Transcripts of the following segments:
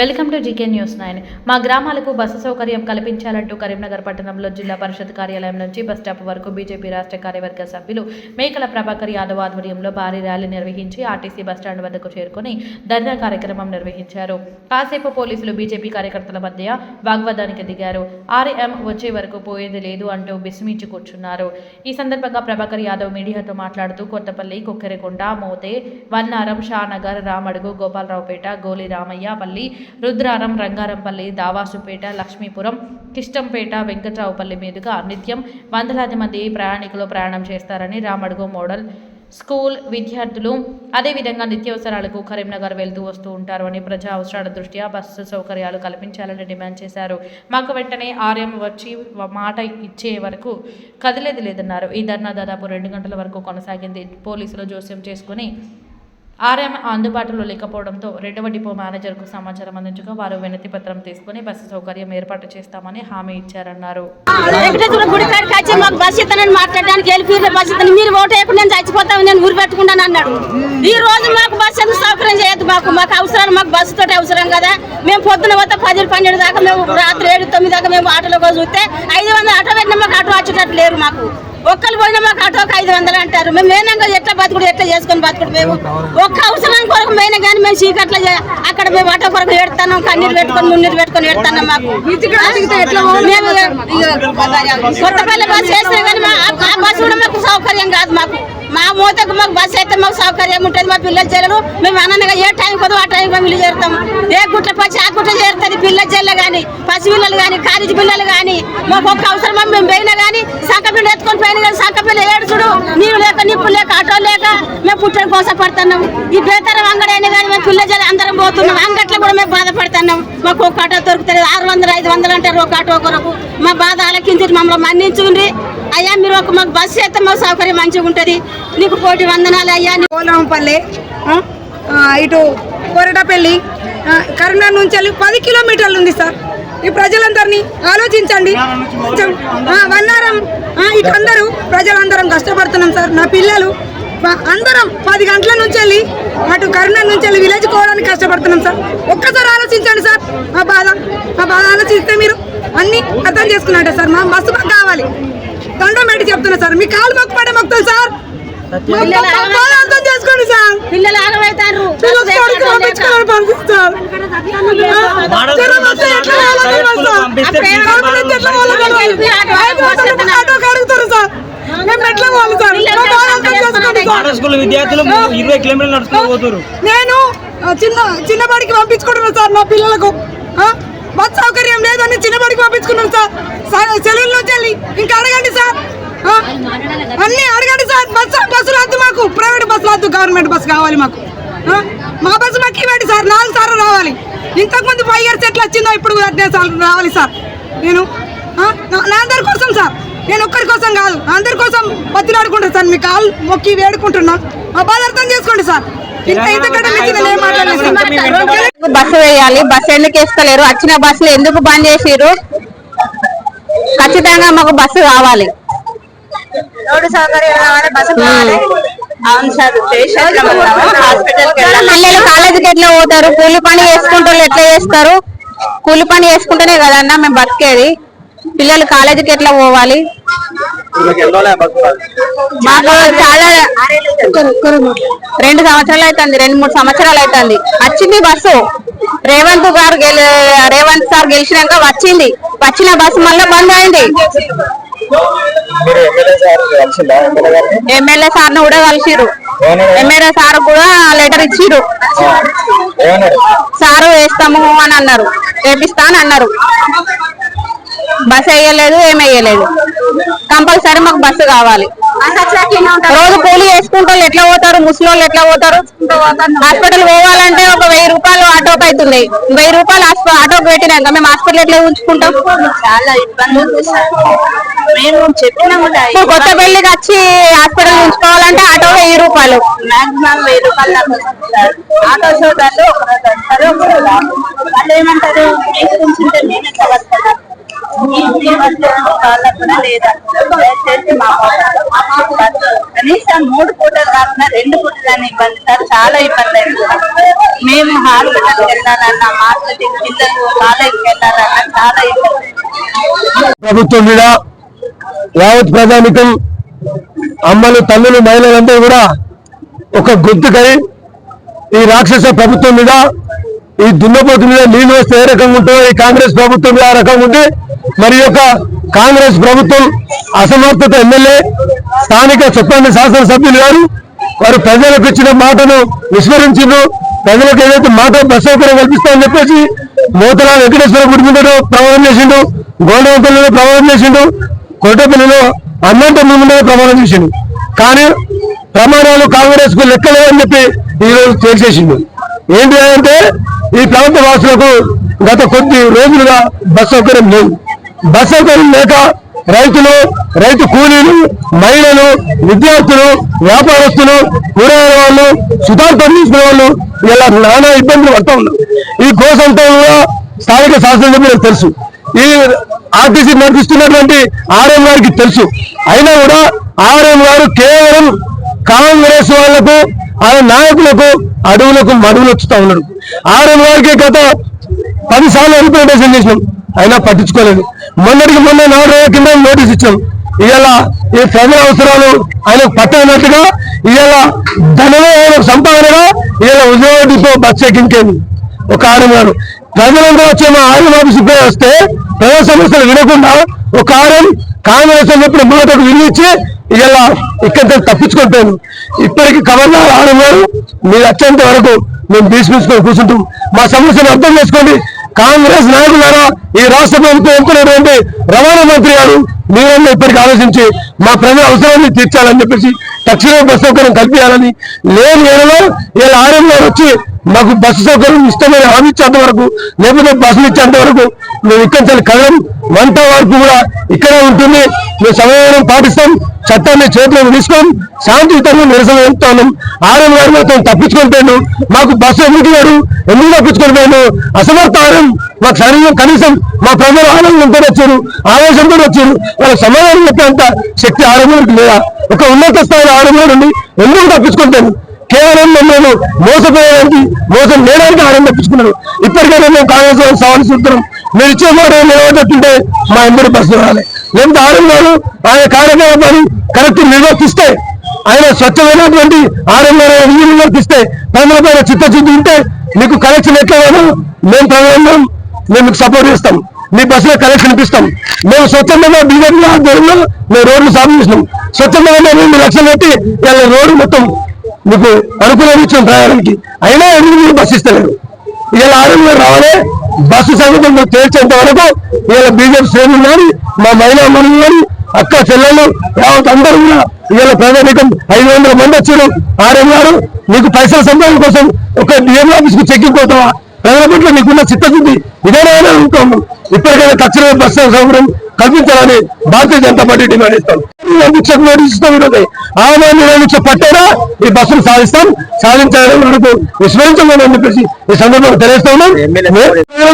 Welcome to GK news nine. మా గ్రామాలకు bus సౌకర్యం కల్పించాలంటూ కరీంనగర్ పట్టణంలో జిల్లా పరిషత్ కార్యాలయం నుంచి బస్ స్టాప్ వరకు బీజేపీ రాష్ట్ర కార్యవర్గ సభ్యులు మేకల ప్రభాకర్ యాదవ్ ఆధ్వర్యంలో భారీ ర్యాలీ నిర్వహించి ఆర్టీసీ బస్టాండ్ వద్దకు చేరుకొని ధర్నా కార్యక్రమం నిర్వహించారు. కాసేపు పోలీసులు బీజేపీ కార్యకర్తల మధ్య వాగ్వాదానికి దిగారు. ఆర్ఎం వచ్చే వరకు పోయేది లేదు అంటూ బిస్మించి కూర్చున్నారు. ఈ సందర్భంగా ప్రభాకర్ యాదవ్ మీడియాతో మాట్లాడుతూ కొత్తపల్లి కుక్కెరకొండ మోతే వన్నారం షానగర్ రామడుగు గోపాలరావుపేట గోలి రామయ్య పల్లి రుద్రారం రంగారంపల్లి దావాసుపేట లక్ష్మీపురం కిష్టంపేట వెంకట్రావుపల్లి మీదుగా నిత్యం వందలాది మంది ప్రయాణికులు ప్రయాణం చేస్తారని రామడుగు మోడల్ స్కూల్ విద్యార్థులు అదేవిధంగా నిత్యావసరాలకు కరీంనగర్ వెళ్తూ వస్తూ ఉంటారు అని ప్రజా అవసరాల దృష్ట్యా బస్సు సౌకర్యాలు కల్పించాలని డిమాండ్ చేశారు. మాకు వెంటనే ఆర్యం వచ్చి మాట ఇచ్చే వరకు కదిలేది లేదన్నారు. ఈ ధర్నా దాదాపు రెండు గంటల వరకు కొనసాగింది. పోలీసులు జోస్యం చేసుకుని ఆర్ఎం అందుబాటులో లేకపోవడంతో రెండవ డిపో మేనేజర్కు సమాచారం అందించగా వారు వినతి పత్రం తీసుకుని బస్సు సౌకర్యం ఏర్పాటు చేస్తామని హామీ ఇచ్చారన్నారు. మాకు వెళ్ళి బస్ మీరు ఓటు వేయకుండా నేను నేను ఊరు పెట్టుకుంటాను అన్నాడు. ఈ రోజు మాకు బస్ ఎందుకు సౌకర్యం చేయొద్దు మాకు? మాకు అవసరం మాకు బస్సు తోటి అవసరం కదా. మేము పొద్దున పోతే పది పన్నెండు దాకా మేము రాత్రి ఏడు తొమ్మిది దాకా మేము ఆటోలో చూస్తే ఐదు వందలు ఆటో పెట్టినా మాకు ఆటో వచ్చేటట్టు లేరు మాకు. ఒక్కరు పోయినా మాకు ఆటోకి ఐదు వందలు అంటారు. మేము మేనంగా చేసుకొని బతుకుడు మేము. ఒక్క అవసరం కొరకు పోయినా కానీ మేము చీకట్ల అక్కడ మేము ఆటో కొరకు ఏడుతున్నాం కన్నీరు పెట్టుకొని మున్నీరు పెట్టుకొని ఏడుతున్నాం మాకు. మేము కొత్తపల్లి బస్ చేసినా కానీ ఆ బస్సు కూడా మాకు సౌకర్యం కాదు మాకు. మా మూతకు మాకు బస్సు అయితే మాకు సౌకర్యం ఉంటుంది మా పిల్లలు చేరరు మేము అనగా ఏ టైం ఆ ఇల్లు చేరుతాం. ఏ గుట్ల పచ్చి ఆ గుట్ల చేరుతుంది పిల్లల చెల్లె కానీ పసి పిల్లలు కానీ కాలేజీ పిల్లలు కానీ మాకు ఒక్క అవసరం మేము పోయినా కానీ సంక పిల్ల ఎత్తుకొని పోయినా కానీ సంక పిల్ల ఏడుచుడు నీళ్ళు లేక నిప్పు లేక ఆటో లేక మేము పుట్టడం కోసం పడుతున్నాం. ఈ బేతరం అంగడి అయినా కానీ మేము పిల్ల చెల్లె అందరం పోతున్నాం. అంగట్లో కూడా మేము బాధపడుతున్నాం. మాకు ఒక ఆటో దొరుకుతుంది ఆరు వందలు ఐదు వందలు అంటారు ఒక ఆటో కొరకు మా బాధ ఆలకించి మమ్మల్ని మన్నించుండ్రి. అయ్యా మీరు ఒక మాకు బస్సు అయితే మాకు సౌకర్యం మంచిగా ఉంటుంది నీకు కోటి వందనాలు అయ్యా ఆ, ఇటు కొరటపల్లి కరీంనగర్ నుంచి వెళ్ళి పది కిలోమీటర్లు ఉంది సార్. ఈ ప్రజలందరినీ ఆలోచించండి. కొంచెం వన్నారం ఇటు అందరూ ప్రజలందరం కష్టపడుతున్నాం సార్. నా పిల్లలు అందరం పది గంటల నుంచి వెళ్ళి అటు కరీంనగర్ నుంచి వెళ్ళి విలేజ్ పోవడానికి కష్టపడుతున్నాం సార్. ఒక్కసారి ఆలోచించండి సార్. మా బాధ మా బాధ ఆలోచిస్తే మీరు అన్ని అర్థం చేసుకున్నట్టే సార్. మా బస్సు మాకు కావాలి. దండం పెట్టి చెప్తున్నా సార్. మీ కాలు మొక్కు పడే మొక్కుతాను సార్. చేసుకోండి సార్. పిల్లలు ఆగమవుతారు సార్? అడుగుతారు విద్యార్థులు ఇరవై కిలోమీటర్లు నడుచుకుంటూ పోతున్నారు. నేను చిన్న చిన్నబడికి పంపించుకుంటున్నాను సార్ మా పిల్లలకు. బస్ సౌకర్యం లేదని చిన్నబడికి పంపించుకున్నాం సార్. సార్ సెలవుల నుంచి వెళ్ళి ఇంకా అడగండి సార్. అన్నీ అడగండి సార్. బస్ బస్సులు వద్దు మాకు. ప్రైవేట్ బస్సులు వద్దు. గవర్నమెంట్ బస్సు కావాలి మాకు. మా బస్సు మాకు ఇవ్వండి సార్. నాలుగు సార్లు రావాలి. ఇంతకుముందు ఫైవ్ ఇయర్స్ ఎట్లా వచ్చిందో ఇప్పుడు సార్లు రావాలి సార్. నేను నా- అందరి కోసం సార్. నేను ఒక్కరి కోసం కాదు. అందరి కోసం బతిలాడుకుంటాను సార్. మీ కాలు మొక్కి వేడుకుంటున్నా. మా బాధ అర్థం చేసుకోండి సార్. బస్సు వేయాలి. బస్సు ఎందుకు వేస్తలేరు? వచ్చిన బస్సులు ఎందుకు బంద్ చేసిర్రు? ఖచ్చితంగా మాకు బస్సు కావాలి. పిల్లలు కాలేజీకి ఎట్లా పోతారు? కూలి పని చేసుకుంటూ ఎట్లా చేస్తారు? కూలి పని చేసుకుంటేనే కదన్నా మేము బతికేది. పిల్లలు కాలేజీకి ఎట్లా పోవాలి? మాకు చాలా రెండు సంవత్సరాలు అవుతుంది రెండు మూడు సంవత్సరాలు అవుతుంది వచ్చింది బస్సు. రేవంత్ గారు గెలి రేవంత్ సార్ గెలిచినాక వచ్చింది. వచ్చిన బస్సు మళ్ళీ బంద్ అయింది. ఎమ్మెల్యే సార్ కూడా కలిసిరు ఎమ్మెల్యే సార్ కూడా లెటర్ ఇచ్చిరు సారు వేస్తాము అని అన్నారు. వేపిస్తా అని అన్నారు. బస్ వేయలేదు ఏం వేయలేదు. కంపల్సరీ మాకు బస్సు కావాలి. రోజు కూలీ వేసుకుంటే ఎట్లా పోతారు? ముసలి ఎట్లా పోతారు? హాస్పిటల్ పోవాలంటే ఒక వెయ్యి రూపాయలు ఆటోకి అవుతుంది వెయ్యి రూపాయలు ఆటోకి పెట్టినాక మేము హాస్పిటల్ ఎట్లా ఉంచుకుంటాం చాలా ఇబ్బంది మేము చెప్పినా కూడా కొత్త పెళ్ళికి వచ్చి హాస్పిటల్ ఉంచుకోవాలంటే ఆటో వెయ్యి రూపాయలు. మాక్సిమం వెయ్యి రూపాయలు. ఆటో రారు. వాళ్ళు ఏమంటారు? మీకు ఉంచుంటే వాళ్ళకు కూడా లేదంటారు దయచేసి మా కనీసం మూడు పూటలు కాకుండా రెండు పూటలు ఇబ్బంది. సార్ చాలా ఇబ్బంది అవుతుంది మేము హాస్పిటల్కి వెళ్ళాలన్నా మార్కెటింగ్ పిల్లలు కాలేజీకి వెళ్ళాలన్నా చాలా ఇబ్బంది. ప్రభుత్వం కూడా యావత్ ప్రజానికం అమ్మలు తల్లులు మహిళలందరూ కూడా ఒక గుర్తుకై ఈ రాక్షస ప్రభుత్వం మీద ఈ దున్నపోతు మీద నీళ్ళు వస్తే ఏ రకంగా ఉంటుందో ఈ కాంగ్రెస్ ప్రభుత్వం మీద ఆ రకంగా ఉంటే మరి యొక్క కాంగ్రెస్ ప్రభుత్వం అసమర్థత ఎమ్మెల్యే స్థానిక చెప్పండి శాసనసభ్యులు గారు వారు ప్రజలకు ఇచ్చిన మాటను విస్మరించారు ప్రజలకు ఏదైతే మాట బస్ సౌకర్యం కల్పిస్తామని చెప్పేసి నూతన వెంకటేశ్వర గుడి మీద ప్రమాణం చేసిండు గోడవపల్లిలో ప్రమాణం చేసిండు కోటపల్లిలో అన్నంటే ముందు ప్రమాణం చేసిండు. కానీ ప్రమాణాలు కాంగ్రెస్కు లెక్కలేవని చెప్పి ఈ రోజు తేల్చేసిండు. ఏంటి అంటే ఈ ప్రాంత వాసులకు గత కొద్ది రోజులుగా బస్ సౌకర్యం లేదు. బస్ సౌకర్యం లేక రైతులు రైతు కూలీలు మహిళలు విద్యార్థులు వ్యాపారస్తులు కూరగాయల వాళ్ళు సుతార్ పండించుకునే వాళ్ళు ఇలా నానా ఇబ్బందులు పడతా ఉన్నారు. ఈ కోసంతో కూడా స్థానిక శాసనసభ్యులకు తెలుసు. ఈ ఆర్టీసీ నడిపిస్తున్నటువంటి ఆర్ఎం గారికి తెలుసు. అయినా కూడా ఆర్ఎం గారు కేవలం కాంగ్రెస్ వాళ్ళకు ఆయన నాయకులకు అడవులకు మడుగులు వచ్చుతా ఉన్నాడు ఆర్ఎం గారికి గత పది సార్లు రిప్రజెంటేషన్ చేసినాం. అయినా పట్టించుకోలేదు. మొన్నటికి మొన్న నాలుగు రోజుల కింద నోటీస్ ఇచ్చాం. ఇవాళ ఈ ప్రజల అవసరాలు ఆయనకు పట్టనట్టుగా ఇవాళ ధనమే ఆయన సంపాదనగా ఇవాళ ఉద్యోగ డిపో బస్ ఎక్కింకేది ఒక ఆర్ఎం గారు ప్రజలందరూ వచ్చే మా ఆయన ఆఫీస్ వస్తే ప్రజా సమస్యలు వినకుండా ఒక ఆర్ఎం కాంగ్రెస్ చెప్పిన మాటకు వినిచ్చి ఇలా ఇక్కడ తప్పించుకుంటాను ఇప్పటికి గవర్నర్ ఆర్ఎం గారు మీరు వచ్చేంత వరకు మేము తీసుకుని కూర్చుంటాం. మా సమస్యను అర్థం చేసుకోండి. కాంగ్రెస్ నాయకులారా ఈ రాష్ట్ర ప్రభుత్వం ఎంపినటువంటి రవాణా మంత్రి గారు మీరన్నా ఇప్పటికి ఆలోచించి మా ప్రజల అవసరాన్ని తీర్చాలని చెప్పేసి తక్షణమే బస్సు సౌకర్యం కల్పించాలని లేని ఏడలో వీళ్ళ ఆర్ఎం గారు వచ్చి మాకు బస్సు సౌకర్యం ఇష్టమైన హామీ ఇచ్చేంత వరకు లేకపోతే బస్సులు ఇచ్చేంత వరకు మేము ఇక్కడి నుంచి కదలం వంట వరకు కూడా ఇక్కడే ఉంటుంది. మేము సమయం పాటిస్తాం. చట్టాన్ని చేతిలో తీసుకొని శాంతియుతంగా నిరసన వెళ్తా ఉన్నాం ఆర్ఎం గారు మొత్తం తప్పించుకుంటాను మాకు బస్సు ఎందుకు గారు ఎందుకు తప్పించుకుంటాను? అసమర్థ ఆర్ఎం మాకు శరీరం కనీసం మా ప్రజలు ఆనందంతో వచ్చారు ఆవేశంతో వచ్చారు. వాళ్ళ సమాధానం చెప్పేంత శక్తి ఆర్ఎం గారికి లేదా ఒక ఉన్నత స్థాయిలో ఆర్ఎం గారు ఎందుకు తప్పించుకుంటాను కేవలం మేము మోసపోయడానికి మోసం లేడానికి ఆనందం తప్పించుకున్నారు. ఇప్పటికైనా మేము కాంగ్రెస్ వాళ్ళకి సవాల్ చూస్తున్నాం మీరు ఇచ్చే మాట నిలబెట్టుంటే మా ఎంబడి బస్సు రావాలి లేకపోతే ఆర్ఎం గారు ఆయన కార్యక్రమాన్ని కరెక్ట్ నిర్వర్తిస్తే ఆయన స్వచ్ఛమైనటువంటి ఆర్ఎం గారు విధులు నిర్వర్తిస్తే ప్రజల పైన చిత్తశుద్ధి ఉంటే మీకు కలెక్షన్ ఎట్లా మేము ప్రజలను మేము మీకు సపోర్ట్ చేస్తాం. మీ బస్సులో కలెక్షన్ ఇప్పిస్తాం. మేము స్వచ్ఛందంగా బీజేపీ ఆధ్వర్యంలో మేము రోడ్లు సాధించినాం చేసినాం. స్వచ్ఛందంగా రెండు లక్షలు పెట్టి ఇలా రోడ్డు మొత్తం మీకు అనుకూలం ఇచ్చిన ప్రయాణానికి. అయినా ఎందుకు మీరు బస్సు ఇస్తలేరు? ఇలా ఆరోగ్యం రావాలి బస్సు సంగతి మీరు తేల్చేంత వరకు ఇవాళ బీజేపీ శ్రేణులు కానీ మా మహిళా మనులు కానీ అక్క చెల్లెళ్ళు యావత్ అందరూ కూడా ఇవాళ ప్రజానికం ఐదు వందల మంది వచ్చారు. ఆర్ఎం గారు మీకు పైసల సంపాదన కోసం ఒక డిఎం ఆఫీస్కు చెక్కింగ్ పోతావా? ప్రజల పట్ల నీకున్న చిత్తశుద్ధి ఇదేనా అనుకోము ఇప్పటికైనా తక్షణమే బస్సు సౌకర్యం కల్పించాలని భారతీయ జనతా పార్టీ డిమాండ్ ఇస్తాం దీక్షకు నోటీస్ ఇస్తాం ఈరోజు. ఆమె నిర్ణయించే పట్టేనా ఈ బస్సును సాధిస్తాం. సాధించాలని మనకు విస్మరించమని చెప్పేసి ఈ సందర్భంగా తెలియస్తా ఉన్నాం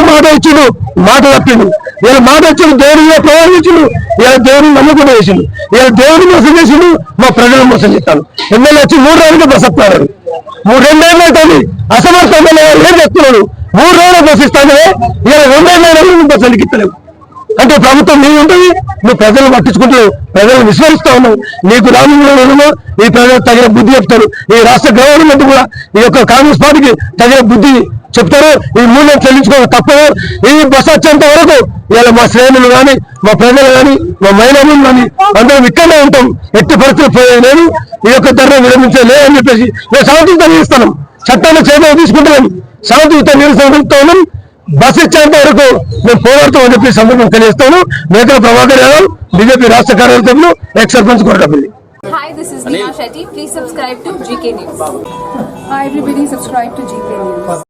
మాట ఇచ్చిండు మాట తప్పిండు. ఇలా మాట ఇచ్చిండు దేవుని ప్రయోగించుడు వీళ్ళ దేవుడిని నమ్ముకుండా నమ్మకం చేసిండు ఇలా మోసం చేసిండు మా ప్రజలు మోసం చేస్తాను ఎమ్మెల్యే వచ్చి మూడు రోజులకి బస్ అప్పారు మూడు రెండేళ్ళు అవుతుంది. అసమర్థ ఎమ్మెల్యే ఏం చెప్తున్నాడు మూడు రోజులు బస్ ఇస్తానే ఇలా రెండేళ్ళు బస్సు ఎక్కిస్తలేవు అంటే ప్రభుత్వం నీ ఉంటుంది నువ్వు ప్రజలు పట్టించుకుంటూ ప్రజలు విస్మరిస్తా ఉన్నావు. నీకు రామంలో ఈ ప్రజలు తగిన బుద్ధి చెప్తారు. ఈ రాష్ట్ర గవర్నమెంట్ కూడా ఈ యొక్క కాంగ్రెస్ పార్టీకి తగిన బుద్ధి చెప్తారు. ఈ మూల్యం చెల్లించుకోవడం తప్పదు. ఈ బస్ వచ్చేంత వరకు ఇలా మా శ్రేణులు కానీ మా ప్రజలు కానీ మా మహిళలు కానీ అందరం ఇక్కడనే ఉంటాం. ఎట్టి పరిస్థితులు పోయలేదు ఈ యొక్క ధర విరమించలే అని చెప్పేసి మేము శాంతియుతం చేస్తున్నాం చట్టాన్ని చేతిలో తీసుకుంటున్నాం. శాంతియుత నిరసన ఉన్నాం బస్ ఇచ్చేంత వరకు మేము పోరాడతామని చెప్పి ఈ సందర్భం తెలియజేస్తాను మేకల ప్రభాకర్ యాదవ్ బీజేపీ రాష్ట్ర కార్యదర్శులు ex sarpanch Koratapalli Hi, this is Neha Shetty. Please subscribe to GK News. Hi everybody, subscribe to GK News.